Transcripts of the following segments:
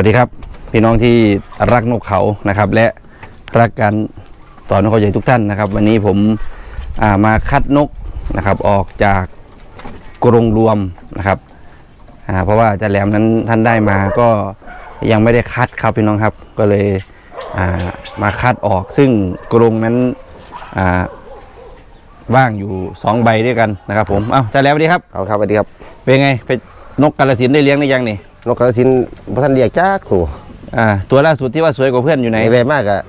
วัสดีครับพี่น้องที่รักนกเขานะครับ และรักการต่อนกเขาใหญ่ทุกท่านนะครับ วันนี้ผมอ่ามาคัดนกนะครับ ออกจากกรงรวมนะครับอ่าเพราะว่าอาจารย์แหลมนั้นท่านได้มาก็ยังไม่ได้คัดครับพี่น้องครับ ก็เลยอ่ามาคัดออก ซึ่งกรงนั้นอ่าว่างอยู่สองใบด้วยกันนะครับผมเอ้าอาจารย์แหลมสวัสดีครับเอาครับสวัสดีครับเป็นไงเป็นนกกาลสินธุ์ได้เลี้ยงได้ยังนี่ นกกระสินพระท่านเรียกจ้าขู่อ่าตัวล่าสุดที่ว่าสวยกว่าเพื่อนอยู่ไหนในแรงมากอะ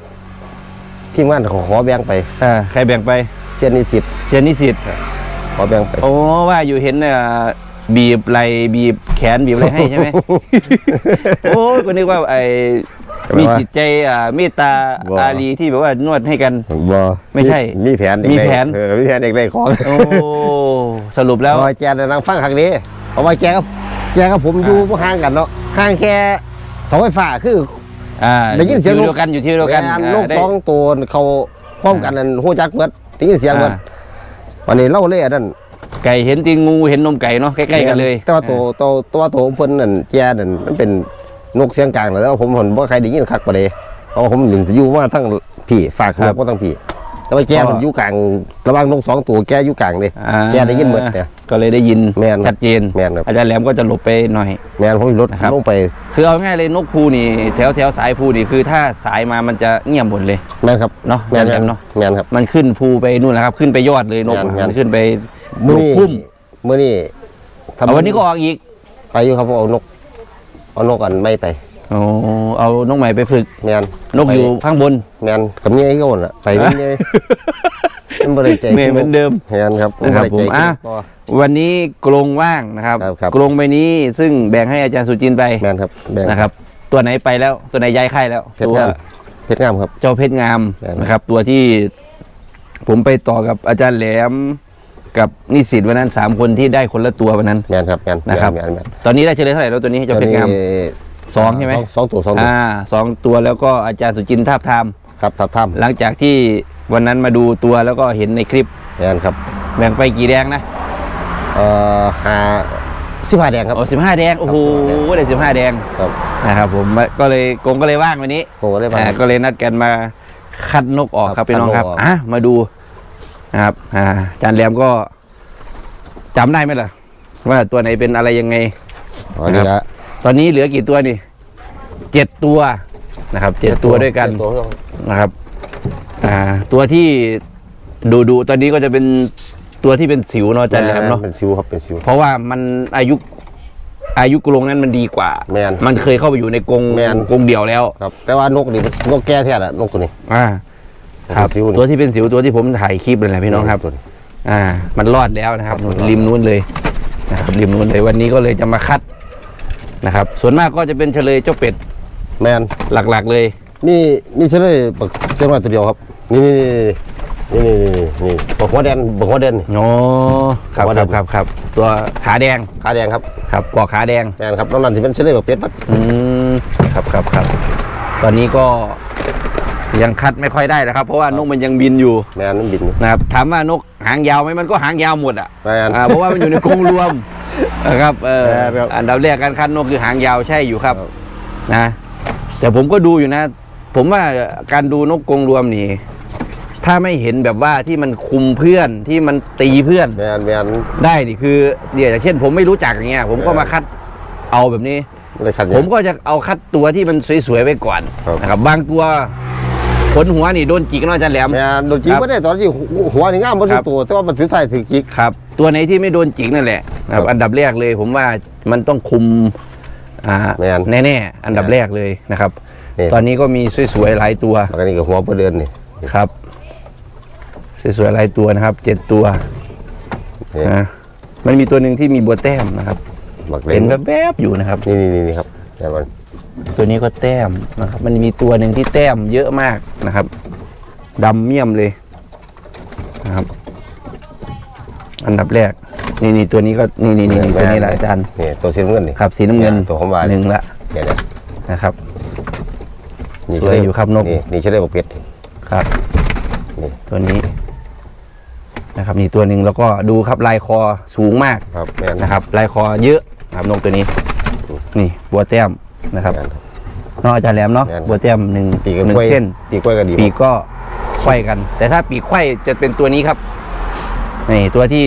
ทีมงานขอขอแบ่งไปอ่าใครแบ่งไปเสียนนิสิตเชียนนิสิตขอแบ่งไปโอ้ว่าอยู่เห็นเอ่อบีบไหลบีบแขนบีบอะไรให้ใช่ไหม โอ้ก็นึกว่าไอ้มีจิตใจอ่าเมตตาอารีที่แบบว่านวดให้กัน บอไม่ใช่มีแผนเด็กมีได้แผน เออมีแผนเด็กได้ของโอ้สรุปแล้วเพราะว่าแจนนางฟังครั้งนี้ เพราะว่าแจกับแจกับผมอยู่บ่ห่างกันเนาะห่างแค่เสาไฟฟ้าคือ อ่าได้ยินเสียงที่นกเดียวกันอยู่ที่เดียวกันแม่อ่าลูกได้ สองตัวเขาพร้อมกันนั่นหูจักเบิดได้ยินเสียงเบิดอ่า วันนี้เล่าเลยอันนั่นไก่เห็นตีนงูเห็นนมไก่เนาะใกล้ๆกันเลยแต่ว่าตัวตัวตัวตัวของเพิ่นนั่นแจนั่นมันเป็นนกเสียงกลางแล้วผมผลบ่ใครได้ยินคักปานใดเพราะว่าผมอยู่มาทั้งพี่ฝากนกก็ทั้งพี่ แต่ว่าแกมันอยู่กลางระหว่างนกสองตัวแกอยู่กลางเด้อ่าแกได้ยินหมดเนี่ย ก็เลยได้ยินแม่นชัดเจนแม่นครับ อาจารย์แหลมก็จะหลบไปหน่อย แม่นผมรถนะครับ ลงไปคือเอาง่ายเลยนกภูนี่แถวแถวสายภูนี่คือถ้าสายมามันจะเงียบหมดเลย แม่นครับเนาะแม่นแม่แม่นนเนาะ แม่นครับ มันขึ้นภูไปนู่นนะครับ ขึ้นไปยอดเลยนกแม่นมันขึ้นไปมื้อนกนี้พุ่มมื้อนี้ทำเอาวันนี้ก็ออกอีกไปอยู่ครับผมเอานกเอานกอันไม่ไป โอ้เอานกใหม่ไปฝึก แม่นนกอยู่ข้างบน แม่นกับเมียก็วนล่ะไปเมียมันบ่ได้ใจเมย์เหมือนเดิมแม่นครับนะครับบ่ได้ใจผมอะพอวันนี้กรงว่างนะครับครับครับกรงใบนี้ซึ่งแบ่งให้อาจารย์สุจินต์ไปแม่นครับแบ่งนะครับ ตัวไหนไปแล้วตัวไหนย้ายค่ายแล้วเพชรตัวงามเพชรงามครับ เจ้าเพชรงามแม่นนะครับ ตัวที่ผมไปต่อกับอาจารย์แหลมกับนิสิตวันนั้นสามคนที่ได้คนละตัววันนั้นแม่นครับแม่นนะครับแม่นแม่นตอนนี้ได้เฉลยเท่าไหร่แล้วตัวนี้ให้เจ้าเพชรงาม สองใช่ไหมสองตัวสองตัวอ่าสองตัวแล้วก็อาจารย์สุจินต์ทาบทามครับทับถ้หลังจากที่วันนั้นมาดูตัวแล้วก็เห็นในคลิปำแม่นครับ แบ่งไปกี่แดงนะเอ่อหาสิบห้าแดงครับโอ้สิบห้าแดงโอ้โหได้สิบห้าแดงครับนะครับผมก็เลยกงก็เลยว่างวันนี้ผมก็เลยมาอ่าก็เลยนัดกันมาคัดนกออกคครัรับบพี่น้องครับคัดนกออกอะมาดูนะครับอ่าอาจารย์แหลมก็จำได้ไหมล่ะ ว่าตัวไหนเป็นอะไรยังไงอันนี้ละ ตอนนี้เหลือกี่ตัวนี่เจ็ดตัวนะครับเจ็ดตัวด้วยกันเจ็ดตัวครับนะครับอ่าตัวที่ดูดูตอนนี้ก็จะเป็นตัวที่เป็นสิวเนาะอาจารย์แหลมเนาะเป็นซิวครับเป็นซิว เพราะว่ามันอายุอายุกรงนั้นมันดีกว่า แม่นมันเคยเข้าไปอยู่ในกรงแม่น กรงเดี่ยวแล้ว ครับแต่ว่านกนี่นกแก่แท้ละนกตัวนี้ อ่าครับเป็นสิวนี่ ตัวที่เป็นสิวตัวที่ผมถ่ายคลิปเลยแหละพี่น้องครับ ตัวนี้ อ่า มันรอดแล้วนะครับ ครับ ริมนู้นเลยนะครับริมนู้นเลยวันนี้ก็เลยจะมาคัด นะครับ ส่วนมากก็จะเป็นเฉลยเจ้าเป็ดแมนหลักๆเลย นี่นี่เฉลยบักเสียงมาตัวเดียวครับ นี่นี่นี่นี่นี่นี่นี่บักหัวแดนบักหัวแดนโอ้ครับว่าครับเดิมครับครับ ตัวขาแดงขาแดงครับครับปอกขาแดงแมนครับน้องนันที่เป็นเฉลยบักเป็ดบักอืมครับครับครับ ตอนนี้ก็ยังคัดไม่ค่อยได้นะครับ เพราะว่านกมันยังบินอยู่แมนมันบินอยู่นะครับถามว่านกหางยาวไหมมันก็หางยาวหมดอะแมนอ่าเพราะว่ามันอยู่ในกรงรวมนะ ครับเออครับอันดับแรกการคัดนกคือหางยาวใช่อยู่ครับครับ นะแต่ผมก็ดูอยู่นะ ผมว่าการดูนกกรงรวมนี่ ถ้าไม่เห็นแบบว่าที่มันคุมเพื่อนที่มันตีเพื่อน แมนแมน ได้นี่คือเดี๋ยวอย่างเช่น ผมไม่รู้จักอย่างเงี้ย ผมก็เออ มาคัดเอาแบบนี้ เลยขัดผมก็จะเอาคัดตัวที่มันสวยๆไว้ก่อนครับ นะครับบางตัวขนหัวนี่โดนจิกเนาะอาจารย์แหลม แมนโดนจิกครับไม่ได้ตอนที่หัวนี่ง่ามบนครับ ตัวแต่ว่ามันถือใส่ถือจิกครับ ตัวไหนที่ไม่โดนจิกนั่นแหละนะครับครับอันดับแรกเลยผมว่ามันต้องคุมอ่าแม่น แน่ๆอันดับแรกเลยนะครับนี่ตอนนี้ก็มีสวยๆหลายตัว แล้วก็นี่ก็หัวประเดินนี่ครับ สวยๆหลายตัวนะครับเจ็ดตัวนี่นะมันมีตัวหนึ่งที่มีบัวแต้มนะครับบักเลเห็นนแวบๆอยู่นะครับ นี่นี่นี่นี่ครับแมนมันตัวนี้ก็แต้มนะครับ มันมีตัวหนึ่งที่แต้มเยอะมากนะครับดำเมี่ยมเลยนะครับ อันดับแรก นี่นี่ตัวนี้ก็นี่นี่นี่ตัวนี้แหละอาจารย์นี่ตัวสีน้ำเงินนี่ครับสีน้ำเงินตัวของหวานหนึ่งละเนี่ยเนี่ยนะครับนี่สวยอยู่ครับนกนี่นี่เฉลยบักเป็ดครับนี่ตัวนี้นะครับนี่ตัวหนึ่งแล้วก็ดูครับลายคอสูงมากครับแมนนะครับลายคอเยอะนะครับนกตัวนี้ นี่บัวแต้มนะครับแม่นครับเนาะอาจารย์แหลมเนาะแม่นครับบัวแต้มหนึ่งปีกก็หนึ่กงล้วยเส้นปีกกล้วยก็ดีปีกก็ไขว้กัน แต่ถ้าปีกไขว้จะเป็นตัวนี้ครับ นี่ตัวที่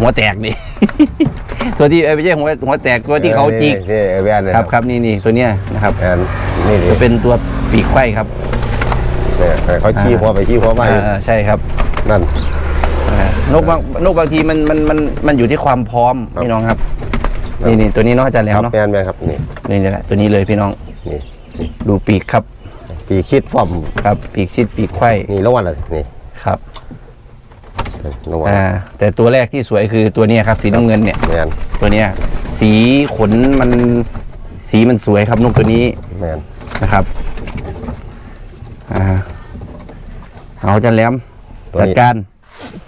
หัวแตกนี่ ตัวที่เอ้ยไม่ใช่หัวหัวแตกตัวที่เขาจิกนี่นี่แบนเลยครับครับนี่นี่ตัวเนี้ยนะครับแอนนี่ดิจะเป็นตัวปีกไขว้ครับเนี่ยเขาชี้หัวไปชี้หัวมาอยู่อ่าใช่ครับนั่นอ่านกบางนกบางทีมันมันมันมันอยู่ที่ความพร้อมครับพี่น้องครับนี่นี่ตัวนี้เนาะอาจารย์แหลคมรับเนาะแมนแมนครับนี่นี่นี่แหละตัวนี้เลยพี่น้องนี่ดูปีกครับ ปีกคิดฟ้อมครับ ปีกชิดปีกไขว้นี่ระวังเลยนี่ครับ ระวังอ่าแต่ตัวแรกที่สวยคือตัวเนี้ยครับสีน้ำเงินเนี่ยแมนตัวเนี้ยสีขนมันสีมันสวยครับนกตัวนี้แมนนะครับอ่าเอาจันแหลมจัดการ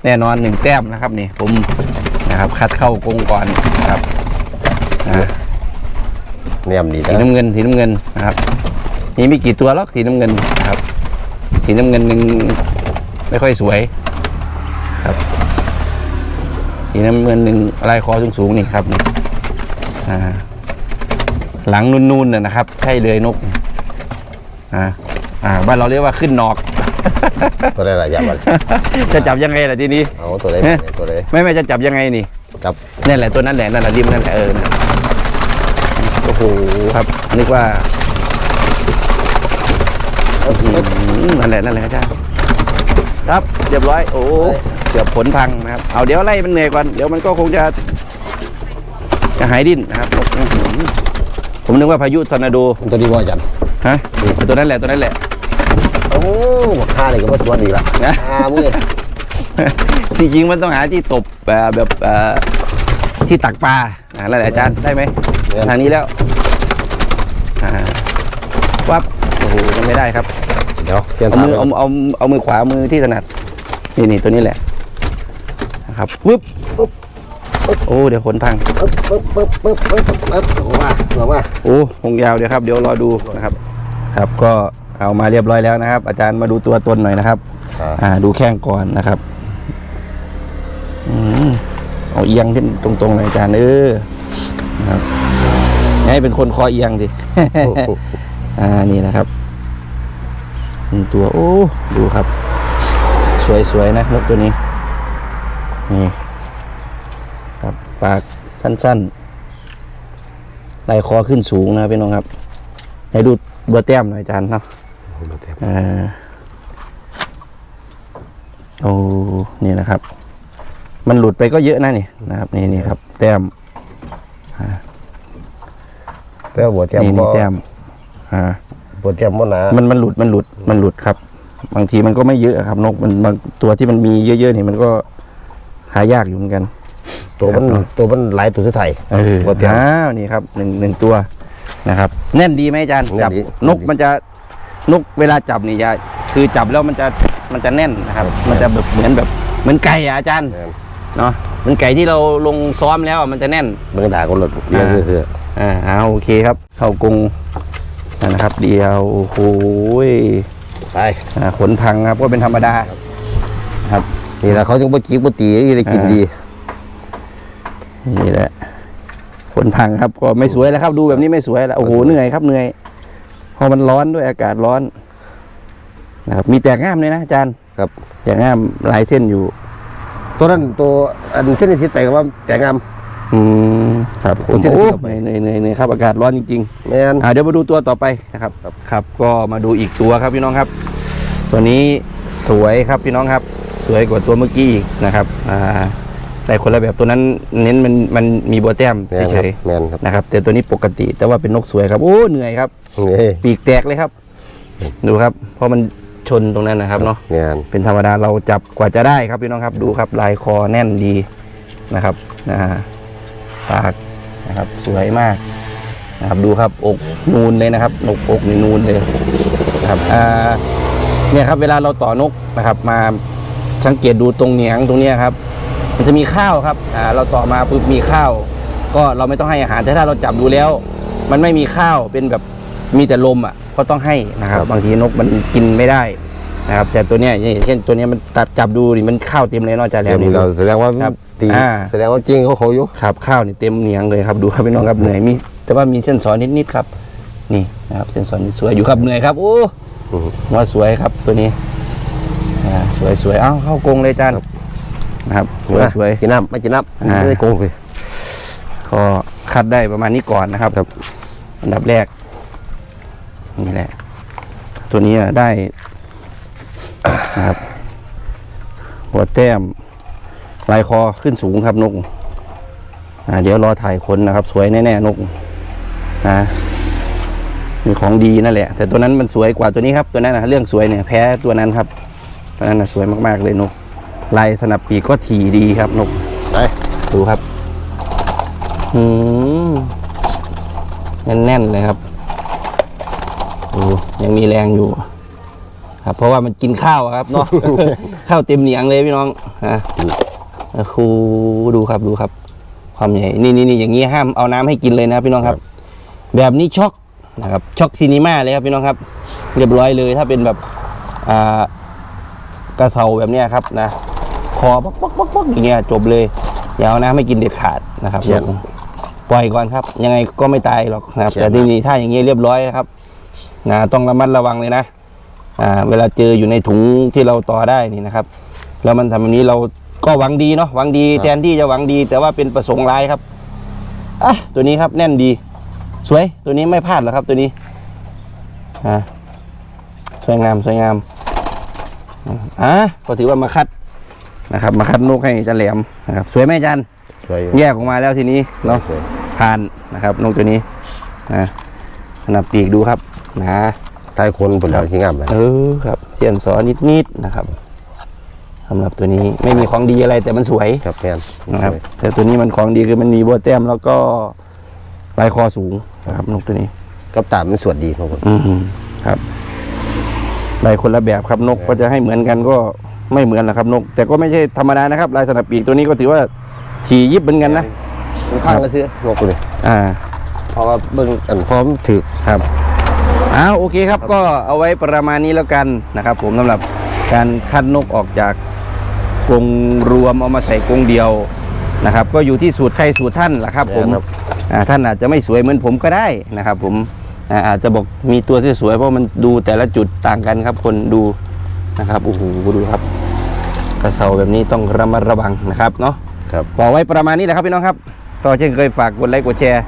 แน่นอนหนึ่งแต้มนะครับนี่ผมนะครับคัดเข้ากรงก่อนนะครับอ่าเนียมดีสีน้ำเงินสีน้ำเงินนะครับนี่มีกี่ตัวหรอกสีน้ำเงินนะครับ สีน้ำเงินหนึ่งไม่ค่อยสวย ครับสีน้ำเงินหนึ่งลายคอสูงๆนี่ครับนี่อ่าหลังนูนๆน่ะนะครับ ใช่เลยนกอ่าอ่าบ้านเราเรียกว่าขึ้นนอก ตัวได้หลายอย่างมันจะจับยังไงล่ะทีนี้เอาตัวได้มาเนี่ยตัวได้ไม่ไม่จะจับยังไงนี่จับนั่นแหละตัวนั้นแหละนั่นแหละริมนั่นแหละเออนั่นโอ้โหครับนึกว่าอื้อหือนั่นแหละนั่นแหละอาจารย์ครับเรียบร้อย โอ้ เกือบผลพังนะครับ เอาเดี๋ยวไล่มันเหนื่อยก่อน เดี๋ยวมันก็คงจะจะหายดิ้นนะครับอื้อหือผมนึกว่าพายุทอร์นาโดตัวนี้ว่าจันฮะตัวนั้นแหละตัวนั้นแหละ โอ้ข้าเลยก็ว่าตัวดีละนะอ่ามึงจริงๆมันต้องหาที่ตบแบบแบบเอ่อที่ตักปลาอ่าแล้วอาจารย์ได้ไหมทางนี้แล้วอ่าวับโอ้โหมันไม่ได้ครับ เดี๋ยวเตรียมเอาทางมือเอาเอาเอามือขวามือที่ถนัดนี่นี่ตัวนี้แหละนะ ครับปึ๊บโอ้เดี๋ยวขนพังปึ๊บปึ๊บปึ๊บปึ๊บปึ๊บปึ๊บออกมาออกมาโอ้คงยาวเดี๋ยวครับเดี๋ยวรอดูนะครับ ครับก็เอามาเรียบร้อยแล้วนะครับ อาจารย์มาดูตัวตนหน่อยนะครับ อ่าอ่าดูแข้งก่อนนะครับอืมเอาเอียงขึ้นตรงๆหน่อยอาจารย์เออนะครับให้เป็นคนคอเอียงสิอ่านี่นะครับหนึ่งตัวโอ้ดูครับ สวยๆนะนกตัวนี้ นี่ครับปากสั้นๆลายคอขึ้นสูงนะครับพี่น้องครับไหนดูบัวแต้มหน่อยอาจารย์เนาะอ่าโอ้นี่นะครับ มันหลุดไปก็เยอะนะนี่นะครับ นี่นี่ครับ แต้มแต่หัวแจมนี่บ่นี่แต้มอ่าหัวแจมบ่หนามันมันหลุดมันหลุดมันหลุดครับ บางทีมันก็ไม่เยอะครับ นกมันบางตัวที่มันมีเยอะๆนี่มันก็ หายากอยู่เหมือนกัน ตัวมันครับตัวมันหลายตัวสุดท้ายเออหัวแจมอ้าวนี่ครับหนึ่งหนึ่งตัวนะครับ แน่นดีไหมอาจารย์แน่นจับดีนกมันจะนกเวลาจับนี่จะคือจับแล้วมันจะมันจะแน่นนะครับ มันจะแบบเหมือนแบบเหมือนไก่อะอาจารย์แม่นเนาะเหมือนไก่ที่เราลงซ้อมแล้วอะมันจะแน่นเบิ่งด่าคนรถเรื่องคือคืออ่าเอาโอเคครับ เข้ากรงนะครับ เดียวโอ้โหไปอ่าขนพังครับก็เป็นธรรมดาครับ นี่แหละเขาจึงบ่จิกบ่ตีที่ได้กินอ่าดี นี่แหละขนพังครับ ก็ไม่สวยแล้วครับ ดูแบบนี้ไม่สวยแล้วโอ้โหเหนื่อยครับเหนื่อยเพอมันร้อนด้วยอากาศร้อนนะครับมีแตกง่ามเลยนะอาจารย์ครับแตกง่ามหลายเส้นอยู่ ตัวนั้นตัวอันเส้นที่ทิศไปก็ว่าแต่งามอืมครับผมเส้นโอ้ที่เราไปเหนื่อยเหนื่อยเหนื่อยครับอากาศร้อนจริงแม่นๆอ่าเดี๋ยวมาดูตัวต่อไปนะครับครับครับ ก็มาดูอีกตัวครับพี่น้องครับ ตัวนี้สวยครับพี่น้องครับ สวยกว่าตัวเมื่อกี้อีกนะครับอ่าแต่คนละแบบตัวนั้นเน้นมันมันมีบัวแต้มแม่นคเฉรับยแม่นครับๆนะครับแต่ตัวนี้ปกติแต่ว่าเป็นนกสวยครับโอ้เหนื่อยครับ นี่ปีกแตกเลยครับ ดูครับ เพราะมันชนตรงนั้นนะครับเนาะ แม่นเป็นธรรมดาเราจับกว่าจะได้ครับพี่น้องครับดูครับลายคอแน่นดีนะครับนะฮะปากนะครับสวยมากนะครับดูครับอกนูนเลยนะครับอกอกนี่นูนเลยนะครับอ่าเนี่ยครับเวลาเราต่อนกนะครับ มา สังเกตดูตรงเหนียงตรงเนี้ยครับ มันจะมีข้าวครับอ่าเราต่อมาปุ๊บมีข้าว ก็เราไม่ต้องให้อาหารแต่ถ้าเราจับดูแล้ว มันไม่มีข้าวเป็นแบบมีแต่ลมอะก็ต้องให้นะครับ บางทีนกมันกินไม่ได้นะครับ แต่ตัวเนี้ยอย่างเช่นตัวเนี้ยมันตัดจับดูดิมันข้าวเต็มเลยเนอกจากแล้วเดี๋ยวนี่เราแสดงว่าครับตีอ่าแสดงว่าจริงเขาเขาอยู่ครับข้าวนี่เต็มเหนียงเลยครับดูครับพี่น้องครับเหนื่อยมี แต่ว่ามีเส้นสอนนิดๆครับ นี่นะครับ เส้นสอนนี่สวยอยู่ครับเหนื่อยครับโอ้อืมว่าสวยครับตัวนี้อ่า สวยสวยเอ้าเข้ากรงเลยจานนะครับสวยสวยกินน้ำไม่กินน้ำอ่าไม่ได้โกงเลยก็คัดได้ประมาณนี้ก่อนนะครับครับอันดับแรก นี่แหละ ตัวนี้อะได้นะครับ หัวแต้มลายคอขึ้นสูงครับนกอ่าเดี๋ยวรอถ่ายคนนะครับ สวยแน่ๆนกนะมีของดีนั่นแหละ แต่ตัวนั้นมันสวยกว่าตัวนี้ครับ ตัวนั้นนะเรื่องสวยเนี่ยแพ้ตัวนั้นครับ ตัวนั้นนะสวยมากๆเลยนกลายสนับปีกก็ถี่ดีครับนกไปดูครับอืมแน่นๆเลยครับดูยังมีแรงอยู่ ครับ เพราะว่ามันกินข้าวอะครับเนาะ ข้าวเต็มเหนียงเลยพี่น้องฮะครูดูครับดูครับ ความใหญ่ นี่นี่นี่อย่างนี้ห้ามเอาน้ำให้กินเลยนะครับพี่น้องครับ แบบนี้ช็อกนะครับช็อกซีนีมาเลยครับพี่น้องครับ เรียบร้อยเลยถ้าเป็นแบบอ่า กระเซาแบบเนี้ยครับนะคอป๊อกป๊อกป๊อกป๊อกอย่างเงี้ยจบเลยอย่าเอาน้ำให้กินเด็ดขาดนะครับเขียนปล่อยก่อนครับ ยังไงก็ไม่ตายหรอกนะครับเขียนแต่ที่นี่ถ้าอย่างเงี้ยเรียบร้อยนะครับนะต้องระมัดระวังเลยนะอ่าเวลาเจออยู่ในถุงที่เราต่อได้นี่นะครับ แล้วมันทำแบบนี้เราก็หวังดีเนาะหวังดีแทนที่จะหวังดี แต่ว่าเป็นประสงค์ร้ายครับอะตัวนี้ครับแน่นดี สวยตัวนี้ไม่พลาดหรอกครับตัวนี้อ่าสวยงามสวยงาม อะก็ถือว่ามาคัดนะครับ มาคัดนกให้อาจันแหลมนะครับ สวยไหมอาจันสวยอยู่แยกออกมาแล้วทีนี้เนาะสวยผ่านนะครับนกตัวนี้นะสนับปีกดูครับนะท้ายคนผลแล้วที่งามเลยเออครับเสียนสอนิดๆนะครับสำหรับตัวนี้ไม่มีของดีอะไรแต่มันสวยครับแม่นนะครับสวยแต่ตัวนี้มันของดีคือมันมีโบแต้มแล้วก็ลายคอสูงนะครับนกตัวนี้ กับตามมันสวดดีครับผมอืมครับ ลายคนละแบบครับนกก็จะให้เหมือนกันก็ไม่เหมือนหรอกครับนก แต่ก็ไม่ใช่ธรรมดานะครับลายสนับปีกตัวนี้ก็ถือว่าถี่ยิบเหมือนกันนะมันข้างละเสื้อนกเลยอ่าเพราะว่าเบิ่งอันพร้อมถือครับอ้าวโอเคครับก็เอาไว้ประมาณนี้แล้วกันนะครับ ผมสำหรับการคัดนกออกจากกรงรวมเอามาใส่กรงเดียวนะครับ ก็อยู่ที่สูตรใครสูตรท่านแหละครับ ผมครับอ่าท่านอาจจะไม่สวยเหมือนผมก็ได้นะครับ ผม อ่าอาจจะบอกมีตัวที่สวยเพราะมันดูแต่ละจุดต่างกันครับ คนดูนะครับโอ้โหดูครับ กระเซาแบบนี้ต้องระมัดระวังนะครับเนาะครับขอไว้ประมาณนี้แหละครับพี่น้องครับก็เช่นเคยฝากกดไลค์กดแชร์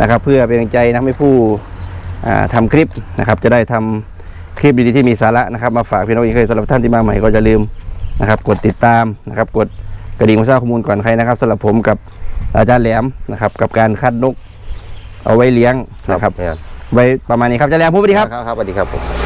นะครับ เพื่อเป็นกำลังใจนะให้ผู้อ่าทำคลิปนะครับ จะได้ทำคลิปดีๆที่มีสาระนะครับ มาฝากพี่น้องอีกเคยสำหรับท่านที่มาใหม่ก็จะลืมนะครับ กดติดตามนะครับ กดกระดิ่งมาทราบข้อมูลก่อนใครนะครับสำหรับผมกับอาจารย์แหลมนะครับ กับการคัดนกเอาไว้เลี้ยงนะครับแม่น ไว้ประมาณนี้ครับอาจารย์แหลมพูดไปดีครับ ครับครับสวัสดีครับผม